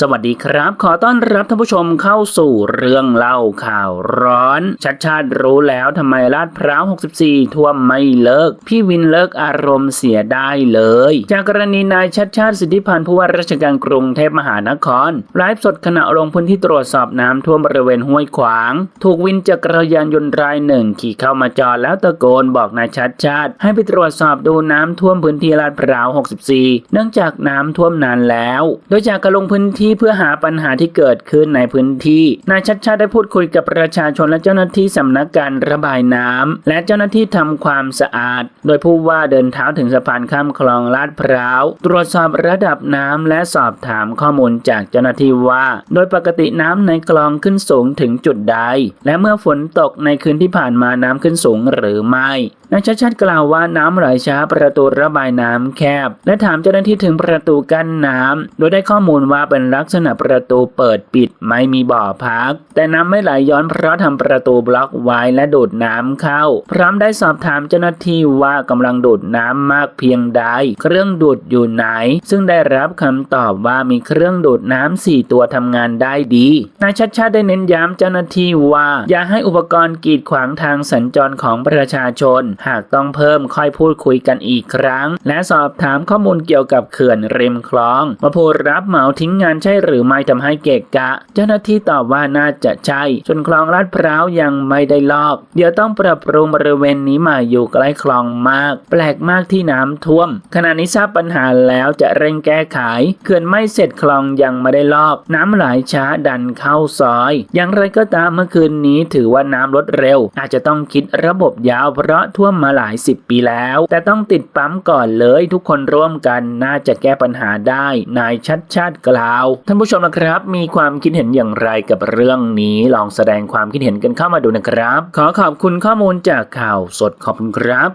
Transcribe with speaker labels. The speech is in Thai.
Speaker 1: สวัสดีครับ ขอต้อนรับท่านผู้ชมเข้าสู่เรื่องเล่าข่าวร้อน ชัดชาติรู้แล้วทำไมลาดพร้าว 64 ท่วมไม่เลิก พี่วินเลิกอารมณ์เสียได้เลย จากกรณีนายชัดชาติสิทธิพันธ์ผู้ว่าราชการกรุงเทพมหานครไลฟ์สดขณะลงพื้นที่ตรวจสอบน้ำท่วมบริเวณห้วยขวาง ถูกวินจักรยานยนต์รายหนึ่ง ขี่เข้ามาจอดแล้วตะโกนบอกนายชัดชาติ ให้ไปตรวจสอบดูน้ำท่วมพื้นที่ลาดพร้าว 64 เนื่องจากน้ำท่วมนานแล้ว โดยจากการลงพื้นที่เพื่อหาปัญหาที่เกิดขึ้นในพื้นที่ นายชัดชาติได้พูดคุยกับประชาชนและเจ้าหน้าที่สำนักการระบายน้ำและเจ้าหน้าที่ทำความสะอาด โดยผู้ว่าเดินเท้าถึงสะพานข้ามคลองลาดพร้าว ตรวจสอบระดับน้ำและสอบถามข้อมูลจากเจ้าหน้าที่ว่า โดยปกติน้ำในคลองขึ้นสูงถึงจุดใด และเมื่อฝนตกในคืนที่ผ่านมาน้ำขึ้นสูงหรือไม่นายชัดชาติกล่าวว่าน้ำไหลช้าประตูระบายน้ำแคบ และถามเจ้าหน้าที่ถึงประตูกั้นน้ำโดยได้ข้อมูลว่าเป็นลักษณะประตูเปิดปิดไม่มีบ่อพัก แต่น้ำไม่ไหลย้อนเพราะทำประตูบล็อกไว้และดูดน้ำเข้า พร้อมได้สอบถามเจ้าหน้าที่ว่ากำลังดูดน้ำมากเพียงใด เครื่องดูดอยู่ไหน ซึ่งได้รับคำตอบว่ามีเครื่องดูดน้ำสี่ตัวทำงานได้ดีนายชัดชาติได้เน้นย้ำเจ้าหน้าที่ว่า อย่าให้อุปกรณ์กีดขวางทางสัญจรของประชาชนหากต้องเพิ่มค่อยพูดคุยกันอีกครั้ง และสอบถามข้อมูลเกี่ยวกับเขื่อนริมคลองว่าผู้รับเหมาทิ้งงานใช่หรือไม่ทำให้เกะกะ เจ้าหน้าที่ตอบว่าน่าจะใช่ส่วนคลองลาดพร้าวยังไม่ได้ลอก เดี๋ยวต้องปรับปรุงบริเวณนี้มาอยู่ใกล้คลองมาก แปลกมากที่น้ำท่วม ขณะนี้ทราบปัญหาแล้วจะเร่งแก้ไข เขื่อนไม่เสร็จคลองยังไม่ได้ลอก น้ำไหลช้าดันเข้าซอย อย่างไรก็ตามเมื่อคืนนี้ถือว่าน้ำลดเร็ว อาจจะต้องคิดระบบยาวเพราะท่ววมมาหลายสิบปีแล้ว แต่ต้องติดปั๊มก่อนเลยทุกคนร่วมกันน่าจะแก้ปัญหาได้ นายชัดชาติกล่าว ท่านผู้ชมนะครับ มีความคิดเห็นอย่างไรกับเรื่องนี้ลองแสดงความคิดเห็นกันเข้ามาดูนะครับ ขอขอบคุณข้อมูลจากข่าวสดขอบคุณครับ